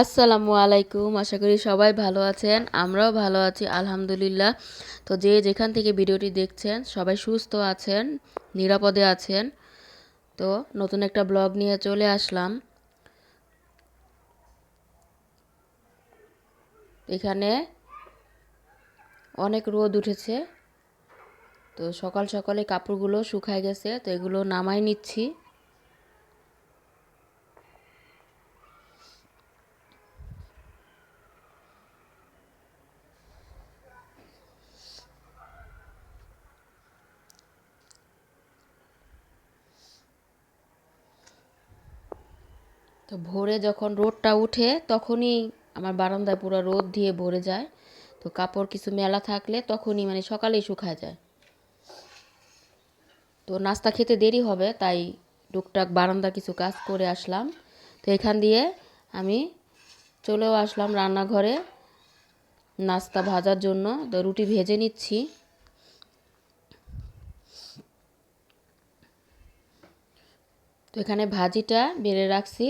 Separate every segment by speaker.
Speaker 1: আসসালামু আলাইকুম, আশা করি সবাই ভালো আছেন। আমরাও ভালো আছি, আলহামদুলিল্লাহ। তো যে যেখান থেকে ভিডিওটি দেখছেন, সবাই সুস্থ আছেন, নিরাপদে আছেন। তো নতুন একটা ব্লগ নিয়ে চলে আসলাম। এখানে অনেক রোদ উঠেছে। তো সকাল সকালে কাপড়গুলো শুকায় গেছে, তো এগুলো নামাই নিচ্ছি। তো ভোরে যখন রোদটা উঠে তখনই আমার বারান্দায় পুরো রোদ দিয়ে ভরে যায়। তো কাপড় কিছু মেলা থাকলে তখনই মানে সকালেই শুকায় যায়। তো নাস্তা খেতে দেরি হবে, তাই টুকটাক বারান্দা কিছু কাজ করে আসলাম। তো এখান দিয়ে আমি চলেও আসলাম রান্নাঘরে নাস্তা ভাজার জন্য। তো রুটি ভেজে নিচ্ছি। তো এখানে ভাজিটা বেড়ে রাখছি।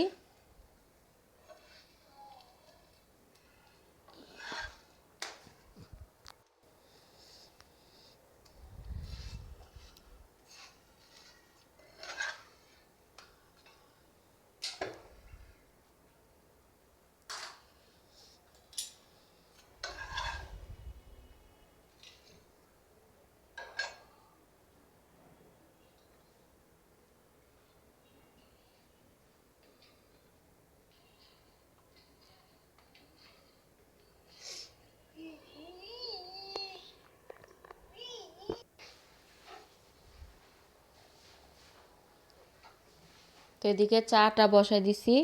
Speaker 1: তো এদিকে চাটা বসাই দিছি।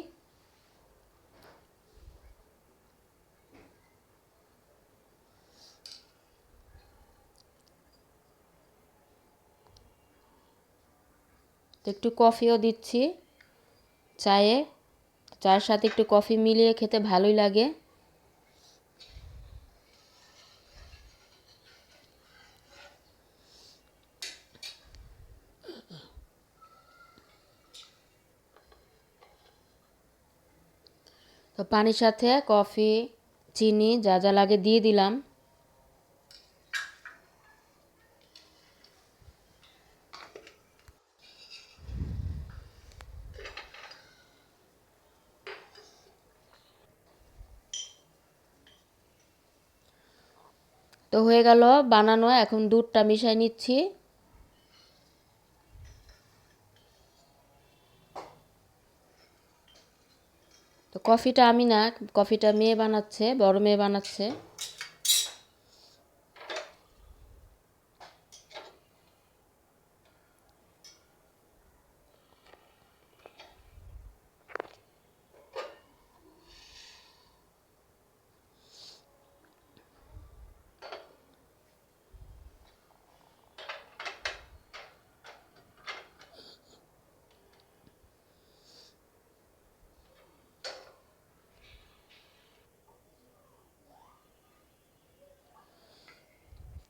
Speaker 1: তো একটু কফিও দিচ্ছি চায়ে। চায়ের সাথে একটু কফি মিলিয়ে খেতে ভালোই লাগে তো পানির সাথে কফি, চিনি, যা যা লাগে দিয়ে দিলাম। তো হয়ে গেল বানানো, এখন দুধটা মিশাই নিচ্ছি। কফিটা আমি না কফিটা মেয়ে বানাচ্ছে বড় মেয়ে বানাচ্ছে।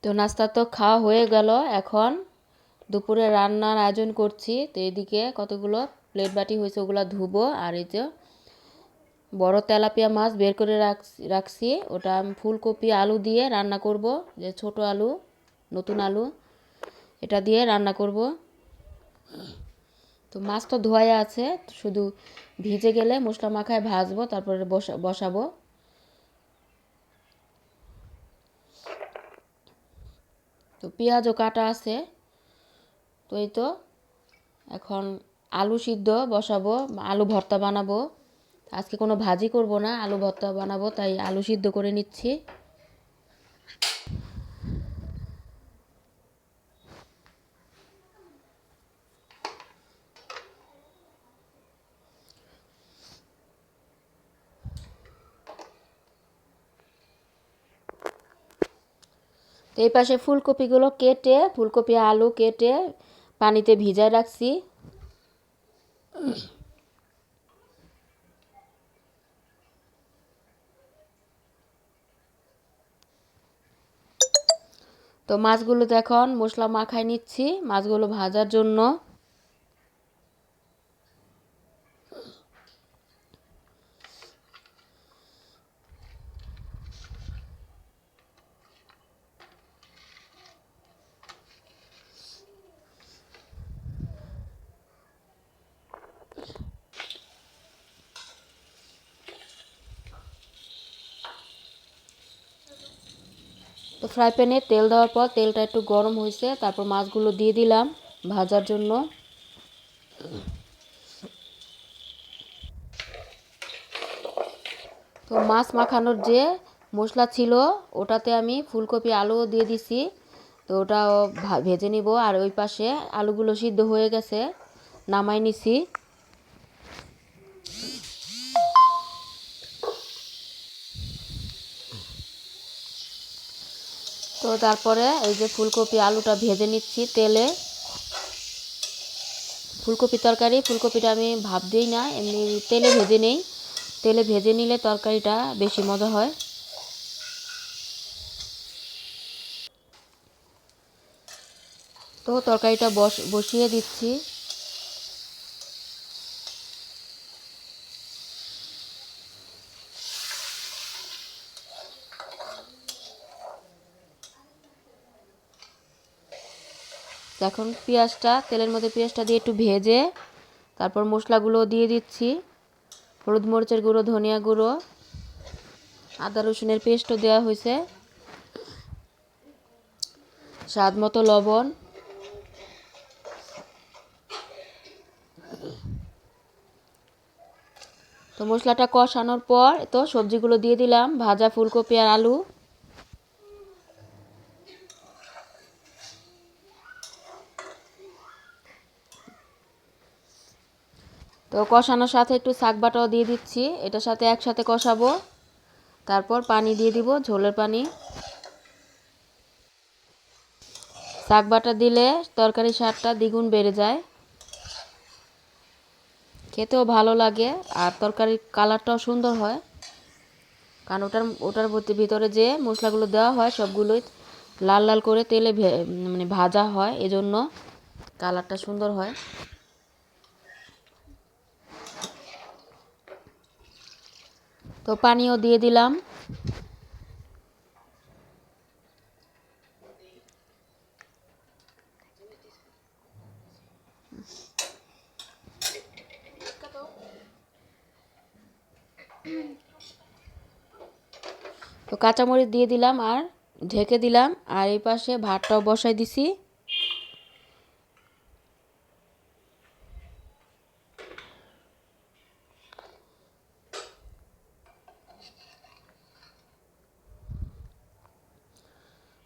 Speaker 1: তো নাস্তা তো খাওয়া হয়ে গেল, এখন দুপুরে রান্নার আয়োজন করছি। তো এদিকে কতগুলো প্লেট বাটি হয়েছে, ওগুলো ধুবো। আর এই যে বড় তেলাপিয়া মাছ বের করে রাখছি। ওটা আমি ফুলকপি, আলু দিয়ে রান্না করব। যে ছোট আলু, নতুন আলু, এটা দিয়ে রান্না করব। তো মাছ তো ধোয়াই আছে, শুধু ভিজে গেলে মশলা মাখায় ভাজবো, তারপরে বসা, বসাবো। তো পেঁয়াজও কাটা আছে। তো এই তো এখন আলু সিদ্ধ বসাবো, আলু ভর্তা বানাবো। আজকে কোনো ভাজি করব না, আলু ভর্তা বানাবো, তাই আলু সিদ্ধ করে নিচ্ছি। তো এই পাশে ফুলকপিগুলো কেটে, ফুলকপি, আলু কেটে পানিতে ভিজায় রাখছি। তো মাছগুলো তো এখন মশলা মাখায় নিচ্ছি মাছগুলো ভাজার জন্য। ফ্রাই প্যানে তেল দেওয়ার পর তেলটা একটু গরম হয়েছে, তারপর মাছগুলো দিয়ে দিলাম ভাজার জন্য। তো মাছ মাখানোর যে মশলা ছিল, ওটাতে আমি ফুলকপি আলুও দিয়ে দিছি। তো ওটা ভা- ভেজে নিব, আর ওই পাশে আলুগুলো সিদ্ধ হয়ে গেছে, নামাই নিছি। তো তারপরে এই যে ফুলকপি আলুটা ভেজে নিচ্ছি তেলে। ফুলকপি তরকারি, ফুলকপিটা আমি ভাব দিই না, এমনি তেলে ভেজে নেই। তেলে ভেজে নিলে তরকারিটা বেশি মজা হয়। তো তরকারিটা বস, বসিয়ে দিচ্ছি। এখন পেঁয়াজটা, তেলের মধ্যে পেঁয়াজটা দিয়ে একটু ভেজে তারপর মশলাগুলো দিয়ে দিচ্ছি। হলুদ মরিচের গুঁড়ো, ধনিয়া গুঁড়ো, আদা রসুনের পেস্টও দেওয়া হয়েছে। স্বাদ মতো লবণ। তো মশলাটা কষানোর পর তো সবজিগুলো দিয়ে দিলাম, ভাজা ফুলকপি আর আলু। তো কষানোর সাথে একটু শাক বাটাও দিয়ে দিচ্ছি। এটার সাথে একসাথে কষাবো। তারপর পানি দিয়ে দিব, ঝোলের পানি। শাক বাটা দিলে তরকারি স্বাদটা দ্বিগুণ বেড়ে যায়। খেতেও ভালো লাগে আর তরকারির কালারটাও সুন্দর হয়। কারণ ওটার ওটার ভেতরে- যে মশলাগুলো দেওয়া হয়, সবগুলোই লাল লাল করে তেলে মানে ভাজা হয়। এজন্য কালারটা সুন্দর হয়। তো পানিও দিয়ে দিলাম। তো কাঁচামরিচ দিয়ে দিলাম আর ঢেকে দিলাম। আর এই পাশে ভাতটাও বসাই দিছি।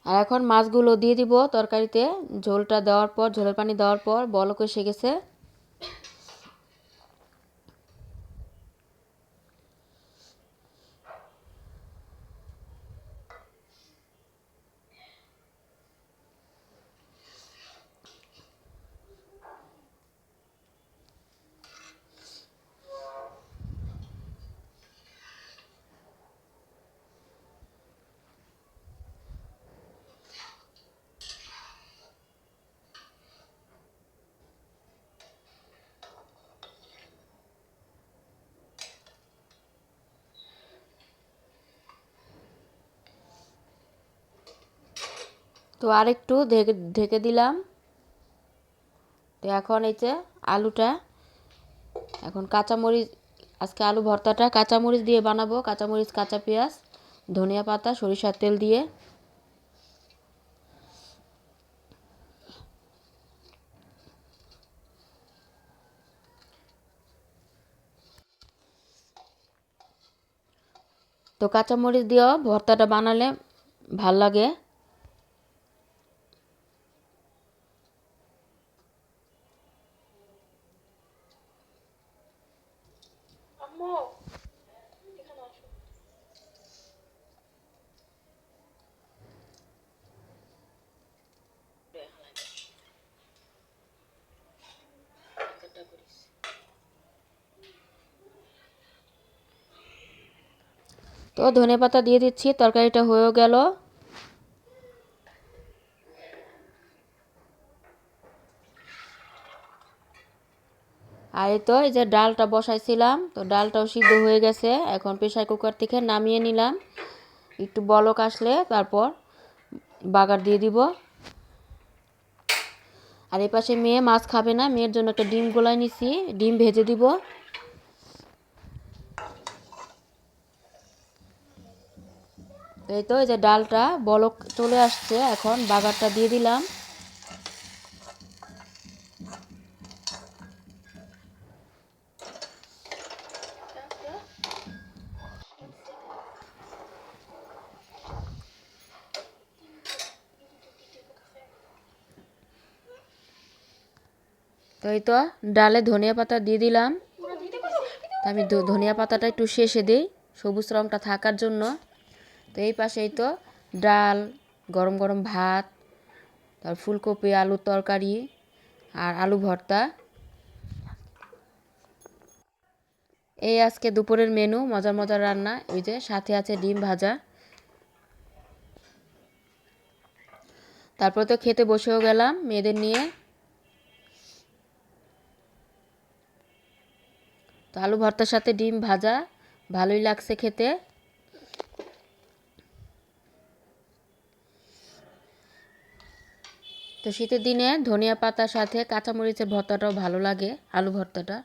Speaker 1: আর এখন মাছগুলো দিয়ে দিব তরকারিতে। ঝোলটা দেওয়ার পর, ঝোলের পানি দেওয়ার পর বলক এসে গেছে। তো আরেকটু ঢেকে ঢেকে দিলাম। তো এখন এই যে আলুটা, এখন কাঁচামরিচ, আজকে আলু ভর্তাটা কাঁচামরিচ দিয়ে বানাবো। কাঁচামরিচ, কাঁচা পেঁয়াজ, ধনিয়া পাতা, সরিষার তেল দিয়ে। তো কাঁচামরিচ দিয়েও ভর্তাটা বানালে ভালো লাগে। তো ধনে পাতা দিয়ে দিচ্ছি, তরকারিটা হয়েও গেল। আর এই তো এই যে ডালটা বসাইছিলাম, তো ডালটাও সিদ্ধ হয়ে গেছে। এখন প্রেশার কুকার থেকে নামিয়ে নিলাম। একটু বলক আসলে তারপর বাগার দিয়ে দিব। আর এই পাশে মেয়ে মাছ খাবে না, মেয়ের জন্য একটা ডিম গোলায় নিছি, ডিম ভেজে দিব। এই তো এই যে ডালটা, বলক চলে আসছে এখন, বাগারটা দিয়ে দিলাম। তো এই তো, ডালে ধনিয়া পাতা দিয়ে দিলাম। আমি ধনিয়া পাতাটা একটু শেষে দিই, সবুজ রঙটা থাকার জন্য। তো এই পাশেই তো ডাল, গরম গরম ভাত, তারপর ফুলকপি, আলুর তরকারি আর আলু ভর্তা। এই আজকে দুপুরের মেনু, মজার মজার রান্না ওই যে সাথে আছে ডিম ভাজা। তারপর তো খেতে বসেও গেলাম মেয়েদের নিয়ে। তো আলু ভর্তার সাথে ডিম ভাজা, ভালোই লাগছে খেতে। তো শীতের দিনে ধনিয়া পাতার সাথে কাঁচামরিচের ভর্তাটাও ভালো লাগে আলু ভর্তাটা।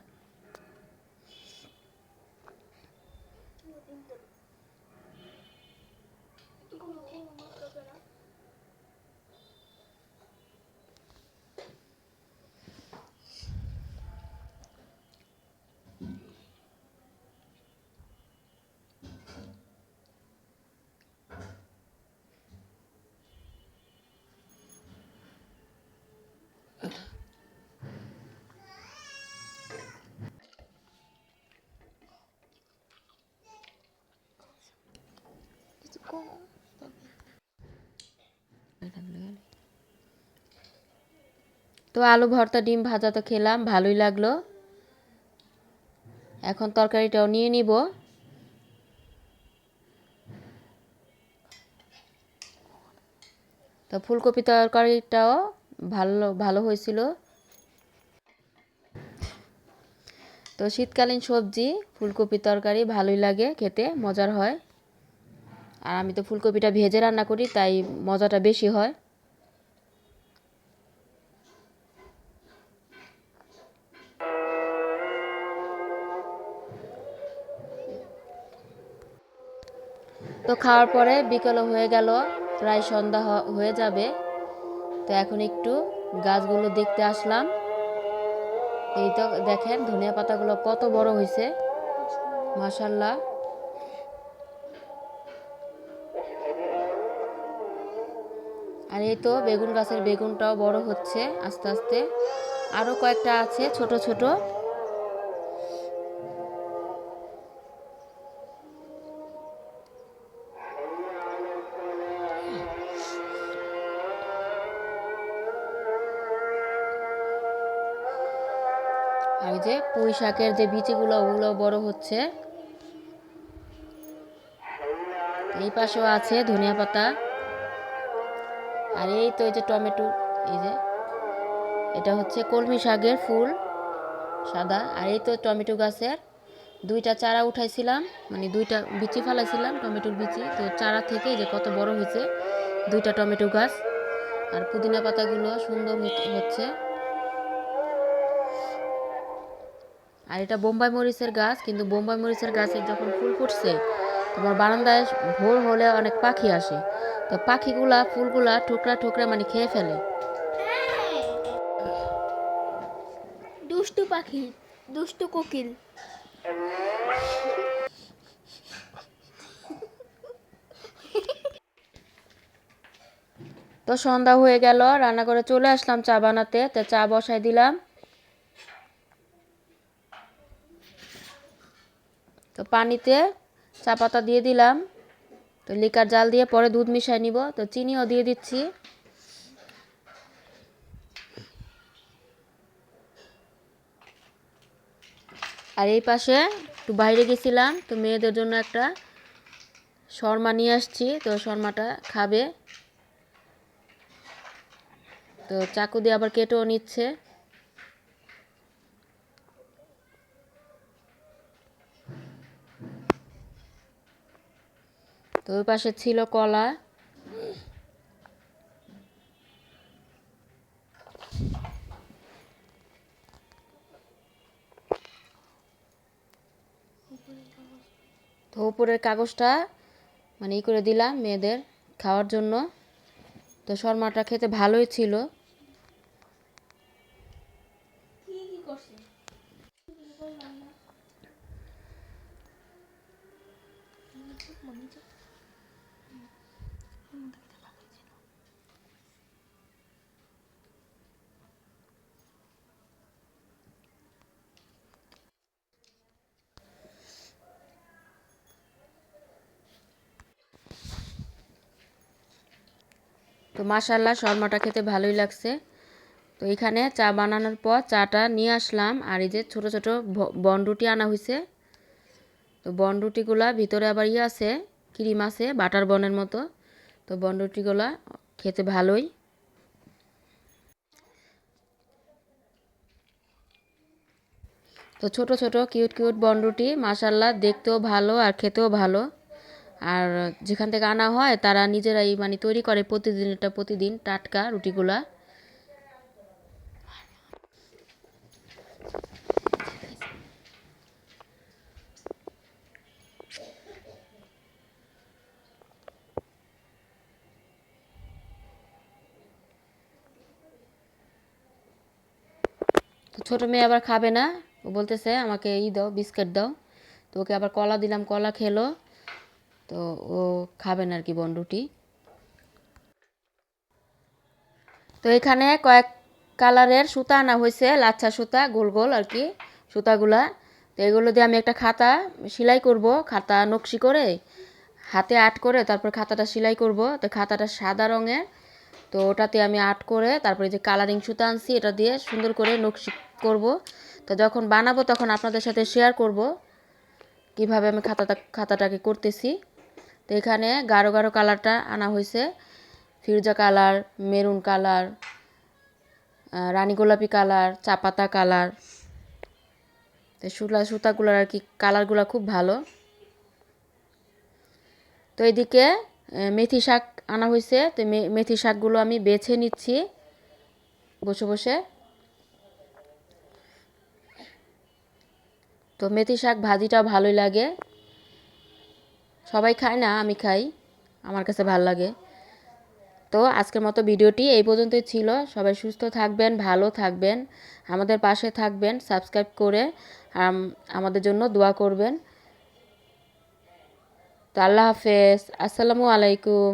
Speaker 1: তো আলু, ভর্তা, ডিম ভাজা তো খেলাম, ভালোই লাগল। এখন তরকারিটাও নিয়ে নিব। তো ফুলকপি তরকারিটাও ভালো ভালো হয়েছিল। তো শীতকালীন সবজি, ফুলকপি তরকারি ভালোই লাগে, খেতে মজার হয়। আর আমি তো ফুলকপিটা ভেজে রান্না করি, তাই মজাটা বেশি হয়। তো খাওয়ার পরে বিকেলও হয়ে গেল, প্রায় সন্ধ্যা হয়ে যাবে। তো এখন একটু গাছগুলো দেখতে আসলাম। এই তো দেখেন ধনিয়া পাতাগুলো কত বড় হয়েছে মাশাল্লাহ। আর এই তো বেগুন গাছের বেগুনটাও বড় হচ্ছে আস্তে আস্তে। আরও কয়েকটা আছে, ছোট ছোট। আর যে পুঁই শাকের যে বিচিগুলো ওগুলো বড় হচ্ছে। এই পাশেও আছে ধনিয়া পাতা। আর এই তো এই যে টমেটো, এই যে। এটা হচ্ছে কলমি শাকের ফুল, সাদা। আর এই তো টমেটো গাছের দুইটা চারা উঠাইছিলাম মানে দুইটা বিচি ফেলাইছিলাম, টমেটোর বিচি। তো চারা থেকে যে কত বড় হয়েছে, দুইটা টমেটো গাছ। আর পুদিনা পাতাগুলো সুন্দর হচ্ছে। আর এটা বোম্বাই মরিচের গাছ, কিন্তু বোম্বাই মরিচের গাছে যখন ফুল ফুটছে, তোমার বারান্দায় ভোর হলে অনেক পাখি আসে। তো পাখিগুলা ফুলগুলা ঠোকরা ঠোকরা মানে খেয়ে ফেলে।
Speaker 2: দুষ্টু পাখি দুষ্টু কোকিল।
Speaker 1: তো সন্ধ্যা হয়ে গেল রান্না করে চলে আসলাম চা বানাতে তো চা বসাই দিলাম। তো পানিতে চা পাতা দিয়ে দিলাম। তো লিকার জাল দিয়ে পরে দুধ মিশাই নিব। তো চিনিও দিয়ে দিচ্ছি। আর এই পাশে একটু বাইরে গেছিলাম, তো মেয়েদের জন্য একটা শর্মা নিয়ে আসছি। তো শর্মাটা খাবে। তো চাকু দিয়ে আবার কেটেও নিচ্ছে। তো ওই পাশে ছিল কলা। তো উপরের কাগজটা মানে ই করে দিলাম মেয়েদের খাওয়ার জন্য। তো শর্মাটা খেতে ভালোই ছিল। তো মাশাল্লাহ শর্মাটা খেতে ভালোই লাগছে। তো এখানে চা বানানোর পর চাটা নিয়ে আসলাম। আর এই যে ছোটো ছোটো বনরুটি আনা হয়েছে তো বনরুটিগুলা ভিতরে আবার ইয়ে আছে, ক্রিম আছে, বাটার বনের মতো। তো বনরুটিগুলা খেতে ভালোই। তো ছোট ছোট কিউট কিউট বনরুটি মাশাল্লাহ দেখতেও ভালো আর খেতেও ভালো। আর যেখান থেকে আনা হয়, তারা নিজেরাই মানে তৈরি করে প্রতিদিন, এটা প্রতিদিন, টাটকা রুটিগুলা। ছোটো মেয়ে আবার খাবে না। ও বলতেছে, আমাকে ই দাও, বিস্কিট দাও। তো ওকে আবার কলা দিলাম, কলা খেলো। তো ও খাবে না আর কি বনরুটি তো এখানে কয়েক কালারের সুতা আনা হয়েছে, লাচ্ছা সুতা, গোল গোল আর কি সুতাগুলা। তো এগুলো দিয়ে আমি একটা খাতা সেলাই করব, খাতা নকশি করে, হাতে আর্ট করে তারপর খাতাটা সেলাই করব। তো খাতাটা সাদা রঙের, তো ওটাতে আমি আর্ট করে তারপরে যে কালারিং সুতা আনছি এটা দিয়ে সুন্দর করে নকশি করব। তো যখন বানাবো তখন আপনাদের সাথে শেয়ার করব, কীভাবে আমি খাতাটা, খাতাটাকে করতেছি। তো এখানে গাঢ় গাঢ় কালারটা আনা হয়েছে। ফিরোজা কালার, মেরুন কালার রানী গোলাপি কালার চাপাতা কালার। তো সুলা সুতাগুলোর আর কি কালারগুলো খুব ভালো। তো এদিকে মেথি শাক আনা হয়েছে। তো মেথি শাকগুলো আমি বেছে নিচ্ছি বসে বসে। তো মেথি শাক ভাজিটা ভালোই লাগে। সবাই খায় না, আমি খাই। আমার কাছে ভালো লাগে। তো আজকের মতো ভিডিওটি এই পর্যন্তই ছিল। সবাই সুস্থ থাকবেন, ভালো থাকবেন, আমাদের পাশে থাকবেন, সাবস্ক্রাইব করে আমাদের জন্য দোয়া করবেন। তো আল্লাহ হাফেজ। আসসালামু আলাইকুম।